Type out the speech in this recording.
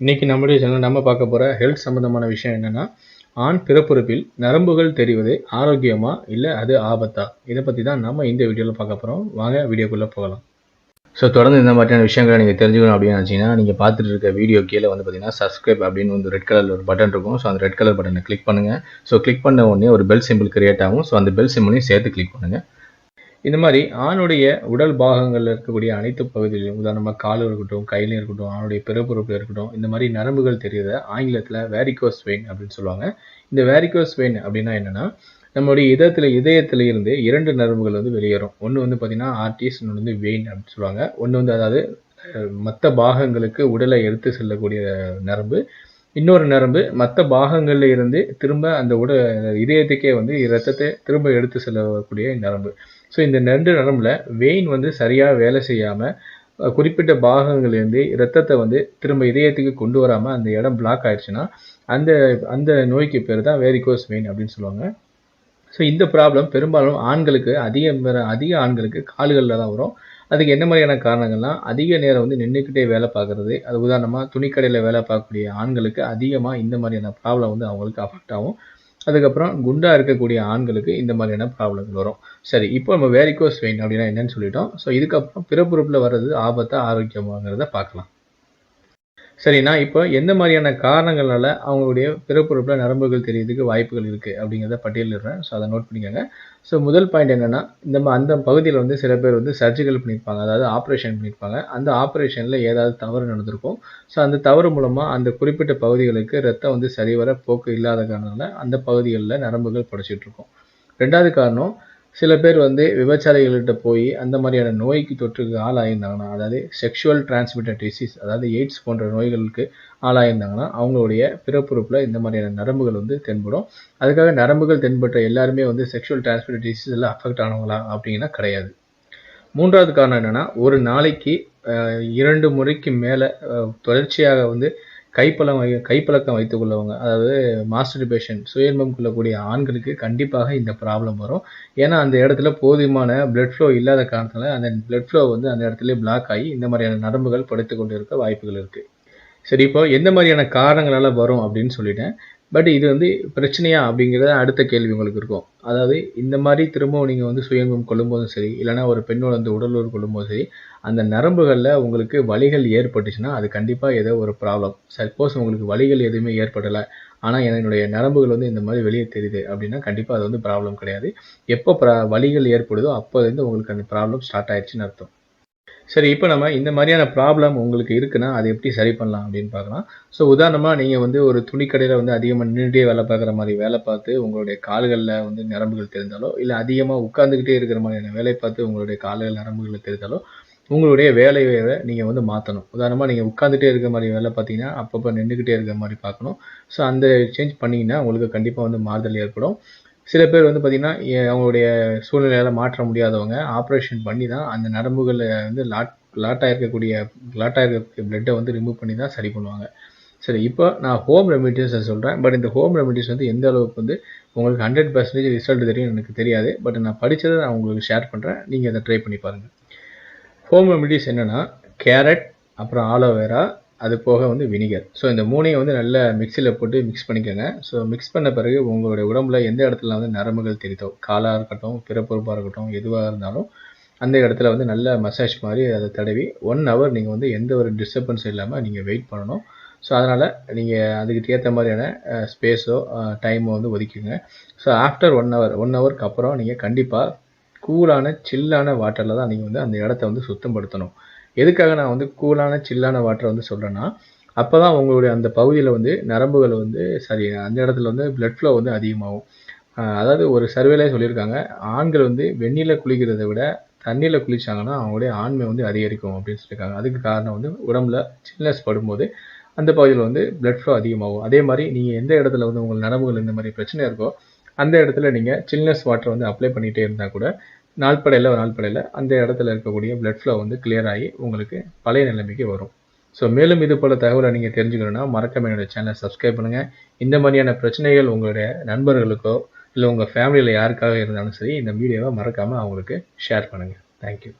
இன்னைக்கு நம்முடைய சேனல் நம்ம பார்க்க போகிற ஹெல்த் சம்மந்தமான விஷயம் என்னென்னா ஆண் பிறப்புறுப்பில் நரம்புகள் தெரிவது ஆரோக்கியமா இல்லை அது ஆபத்தா? இதை பற்றி தான் நம்ம இந்த வீடியோவில் பார்க்க போகிறோம் வாங்க வீடியோக்குள்ளே போகலாம். ஸோ தொடர்ந்து இந்த மாதிரியான விஷயங்களை நீங்கள் தெரிஞ்சுக்கணும் அப்படின்னு நினச்சிங்கன்னா நீங்கள் பார்த்துட்டு இருக்க வீடியோ கீழே வந்து பார்த்தீங்கன்னா சப்ஸ்கிரைப் அப்படின்னு வந்து ரெட் கலரில் ஒரு பட்டன் இருக்கும். ஸோ அந்த ரெட் கலர் பட்டனை கிளிக் பண்ணுங்கள் ஸோ கிளிக் பண்ண உடனே ஒரு பெல் சிம்பிள் கிரியேட் ஆகும். ஸோ அந்த பெல் சிம்பிளையும் சேர்த்து கிளிக் பண்ணுங்கள் இந்த மாதிரி ஆணுடைய உடல் பாகங்களில் இருக்கக்கூடிய அனைத்து பகுதிகளிலும் உதாரணமாக காலும் இருக்கட்டும் கையிலும் இருக்கட்டும் ஆணுடைய பிறப்புறுப்பில் இருக்கட்டும் இந்த மாதிரி நரம்புகள் தெரியுத ஆங்கிலத்தில் வேரிகோஸ் வெயின் அப்படின்னு சொல்லுவாங்க. இந்த வேரிகோஸ் வெயின் அப்படின்னா என்னென்னா நம்மளுடைய இதயத்தில் இதயத்தில் இருந்து இரண்டு நரம்புகள் வந்து வெளியேறும். ஒன்று வந்து பார்த்திங்கன்னா ஆர்டிஸ் இன்னொன்று வந்து வெயின் அப்படின்னு சொல்லுவாங்க. ஒன்று வந்து அதாவது மற்ற பாகங்களுக்கு உடலை எடுத்து செல்லக்கூடிய நரம்பு. இன்னொரு நரம்பு மற்ற பாகங்களில் இருந்து திரும்ப அந்த உட இதயத்துக்கே வந்து ரத்தத்தை திரும்ப எடுத்து செல்லக்கூடிய நரம்பு. ஸோ இந்த ரெண்டு நரம்பில் வெயின் வந்து சரியாக வேலை செய்யாமல் குறிப்பிட்ட பாகங்கள்லேருந்து ரத்தத்தை வந்து திரும்ப இதயத்துக்கு கொண்டு வராமல் அந்த இடம் பிளாக் ஆயிடுச்சுன்னா அந்த அந்த நோய்க்கு பேர் தான் வேரிகோஸ் வெயின் அப்படின்னு சொல்லுவாங்க. ஸோ இந்த ப்ராப்ளம் பெரும்பாலும் ஆண்களுக்கு அதிக அதிக ஆண்களுக்கு கால்களில் தான் வரும். அதுக்கு என்ன மாதிரியான காரணங்கள்லாம் அதிக நேரம் வந்து நின்றுக்கிட்டே வேலை பார்க்குறது அது உதாரணமாக துணிக்கடையில் வேலை பார்க்கக்கூடிய ஆண்களுக்கு அதிகமாக இந்த மாதிரியான ப்ராப்ளம் வந்து அவங்களுக்கு அஃபெக்ட் ஆகும். அதுக்கப்புறம் குண்டாக இருக்கக்கூடிய ஆண்களுக்கு இந்த மாதிரியான ப்ராப்ளங்கள் வரும். சரி இப்போ நம்ம வேரிகோஸ் வெயின் அப்படின்னா என்னன்னு சொல்லிட்டோம். ஸோ இதுக்கப்புறம் பிறப்புறுப்பில் வர்றது ஆபத்தாக ஆரோக்கியமாங்கிறத பார்க்கலாம். சரி நான் இப்போ எந்த மாதிரியான காரணங்களால அவங்களுடைய பிறப்புறுப்பில் நரம்புகள் தெரியறதுக்கு வாய்ப்புகள் இருக்குது அப்படிங்கிறத பட்டியலிடுறேன். ஸோ அதை நோட் பண்ணிக்கோங்க. ஸோ முதல் பாயிண்ட் என்னென்னா இந்த அந்த பகுதியில் வந்து சில பேர் வந்து சர்ஜிக்கல் பண்ணியிருப்பாங்க. அதாவது ஆப்ரேஷன் பண்ணியிருப்பாங்க. அந்த ஆப்ரேஷனில் ஏதாவது தவறு நடந்திருக்கும். ஸோ அந்த தவறு மூலமாக அந்த குறிப்பிட்ட பகுதிகளுக்கு ரத்தம் வந்து சரிவர போக்கு இல்லாத காரணனால அந்த பகுதிகளில் நரம்புகள் படிச்சுட்டு ரெண்டாவது காரணம் சில பேர் வந்து விபச்சாரிகள்கிட்ட போய் அந்த மாதிரியான நோய்க்கு தொற்றுக்கு ஆளாயிருந்தாங்கன்னா அதாவது செக்ஷுவல் டிரான்ஸ்மிட்டட் டிசீஸ் அதாவது எய்ட்ஸ் போன்ற நோய்களுக்கு ஆளாயிருந்தாங்கன்னா அவங்களுடைய பிறப்புறுப்பில் இந்த மாதிரியான நரம்புகள் வந்து தென்படும். அதுக்காக நரம்புகள் தென்பட்ட எல்லாருமே வந்து செக்ஷுவல் டிரான்ஸ்மிட்டட் டிசீஸில் அஃபெக்ட் ஆனவங்களா அப்படின்னா கிடையாது. மூன்றாவது காரணம் என்னென்னா ஒரு நாளைக்கு இரண்டு முறைக்கு மேலே தொடர்ச்சியாக வந்து கைப்பழம் வை கைப்பழக்கம் வைத்துக் கொள்ளவங்க அதாவது மாஸ்டர்பேஷன் சுயன்பம் கொள்ளக்கூடிய ஆண்களுக்கு கண்டிப்பாக இந்த ப்ராப்ளம் வரும். ஏன்னா அந்த இடத்துல போதுமான பிளட் ஃப்ளோ இல்லாத காரணத்தில் அந்த பிளட் ஃப்ளோ வந்து அந்த இடத்துல பிளாக் ஆகி இந்த மாதிரியான நரம்புகள் படுத்து கொண்டு இருக்க வாய்ப்புகள் இருக்குது சரி இப்போ எந்த மாதிரியான காரணங்களால் வரும் அப்படின்னு சொல்லிட்டேன். பட் இது வந்து பிரச்சனையா அப்படிங்கிறத அடுத்த கேள்வி உங்களுக்கு இருக்கும். அதாவது இந்த மாதிரி திரும்பவும் நீங்கள் வந்து சுயங்கம் கொள்ளும்போதும் சரி இல்லைனா ஒரு பெண்ணோட வந்து உடலூர் கொள்ளும்போதும் சரி அந்த நரம்புகளில் உங்களுக்கு வலிகள் ஏற்பட்டுச்சுன்னா அது கண்டிப்பாக ஏதோ ஒரு ப்ராப்ளம் சப்போஸ் உங்களுக்கு வலிகள் எதுவுமே ஏற்படலை ஆனால் என்னுடைய நரம்புகள் வந்து இந்த மாதிரி வெளியே தெரியுது அப்படின்னா கண்டிப்பாக அது வந்து ப்ராப்ளம் கிடையாது. எப்போ ப்ரா வலிகள் ஏற்படுதோ அப்போ வந்து உங்களுக்கு அந்த ப்ராப்ளம் ஸ்டார்ட் ஆயிடுச்சுன்னு அர்த்தம். சரி இப்போ நம்ம இந்த மாதிரியான ப்ராப்ளம் உங்களுக்கு இருக்குன்னா அதை எப்படி சரி பண்ணலாம் அப்படின்னு பார்க்கலாம். ஸோ உதாரணமாக நீங்கள் வந்து ஒரு துணிக்கடையில் வந்து அதிகமாக நின்றுட்டே வேலை பார்க்குற மாதிரி வேலை பார்த்து உங்களுடைய கால்களில் வந்து நரம்புகள் தெரிந்தாலோ இல்லை அதிகமாக உட்காந்துக்கிட்டே இருக்கிற மாதிரியான வேலை பார்த்து உங்களுடைய கால்கள் நரம்புகள் தெரிந்தாலோ உங்களுடைய வேலையை நீங்கள் வந்து மாற்றணும் உதாரணமாக நீங்கள் உட்காந்துட்டே இருக்கிற மாதிரி வேலை பார்த்தீங்கன்னா அப்பப்போ நின்றுக்கிட்டே இருக்கிற மாதிரி பார்க்கணும். ஸோ அந்த சேஞ்ச் பண்ணிங்கன்னா உங்களுக்கு கண்டிப்பாக வந்து மாறுதல் ஏற்படும். சில பேர் வந்து பார்த்திங்கன்னா அவங்களுடைய சூழ்நிலையால் மாற்ற முடியாதவங்க ஆப்ரேஷன் பண்ணி தான் அந்த நரம்புகளில் வந்து லாட் லாட்டாக இருக்கக்கூடிய லாட்டாக இருக்கக்கூடிய பிளட்டை வந்து ரிமூவ் பண்ணி தான் சரி பண்ணுவாங்க. சரி இப்போ நான் ஹோம் ரெமிடிஸ் சொல்கிறேன் பட் இந்த ஹோம் ரெமிடிஸ் வந்து எந்த அளவுக்கு வந்து உங்களுக்கு ஹண்ட்ரட் பர்சன்டேஜ் ரிசல்ட் தெரியும் எனக்கு தெரியாது. பட் நான் படித்ததை நான் உங்களுக்கு ஷேர் பண்ணுறேன் நீங்கள் அதை ட்ரை பண்ணி பாருங்கள் ஹோம் ரெமிடிஸ் என்னென்னா கேரட் அப்புறம் ஆலோவேரா அது போக வந்து வினிகர். ஸோ இந்த மூணையும் வந்து நல்ல மிக்சியில் போட்டு மிக்ஸ் பண்ணிக்கோங்க. ஸோ மிக்ஸ் பண்ண பிறகு உங்களுடைய உடம்புல எந்த இடத்துல வந்து நரம்புகள் தெரியுதோ காலாக இருக்கட்டும் பிறப்பொறுப்பாக இருக்கட்டும் எதுவாக இருந்தாலும் அந்த இடத்துல வந்து நல்ல மசாஜ் மாதிரி அதை தடவி ஒன் ஹவர் நீங்கள் வந்து எந்த ஒரு டிஸ்டர்பன்ஸும் இல்லாமல் நீங்கள் வெயிட் பண்ணணும். ஸோ அதனால் நீங்கள் அதுக்கு ஏற்ற மாதிரியான ஸ்பேஸோ டைமோ வந்து ஒதுக்கிங்க so after one hour one ஹவருக்கு அப்புறம் நீங்கள் கண்டிப்பாக கூலான சில்லான வாட்டரில் தான் நீங்கள் வந்து அந்த இடத்த வந்து சுத்தப்படுத்தணும். எதுக்காக நான் வந்து கூலான சில்லான வாட்டரை வந்து சொல்கிறேன்னா அப்போ தான் உங்களுடைய அந்த பகுதியில் வந்து நரம்புகள் வந்து சரி அந்த இடத்துல வந்து பிளட் ஃப்ளோ வந்து அதிகமாகும். அதாவது ஒரு சர்வேலே சொல்லியிருக்காங்க ஆண்கள் வந்து வெந்நீரில் குளிக்கிறதை விட தண்ணியில் குளிச்சாங்கன்னா அவங்களுடைய ஆண்மை வந்து அதிகரிக்கும் அப்படின்னு சொல்லியிருக்காங்க. அதுக்கு காரணம் வந்து உடம்புல சில்னஸ் படும்போது அந்த பகுதியில் வந்து பிளட் ஃப்ளோ அதிகமாகும். அதே மாதிரி நீங்கள் எந்த இடத்துல வந்து உங்கள் நரம்புகள் இந்த மாதிரி பிரச்சனை இருக்கோ அந்த இடத்துல நீங்கள் சில்னஸ் வாட்டர் வந்து அப்ளை பண்ணிகிட்டே இருந்தால் கூட நாள்படையில் ஒரு நாள்படையில் அந்த இடத்துல இருக்கக்கூடிய பிளட் ஃப்ளோ வந்து கிளியர் ஆகி உங்களுக்கு பழைய நிலைமைக்கு வரும். ஸோ மேலும் இது போல் தகவலை நீங்கள் தெரிஞ்சுக்கணுன்னா மறக்காம என்னுடைய சேனலை சப்ஸ்கிரைப் பண்ணுங்கள் இந்த மாதிரியான பிரச்சனைகள் உங்களுடைய நண்பர்களுக்கோ இல்லை உங்கள் ஃபேமிலியில் யாருக்காக இருந்தாலும் சரி இந்த வீடியோவை மறக்காமல் அவங்களுக்கு ஷேர் பண்ணுங்கள் தேங்க்யூ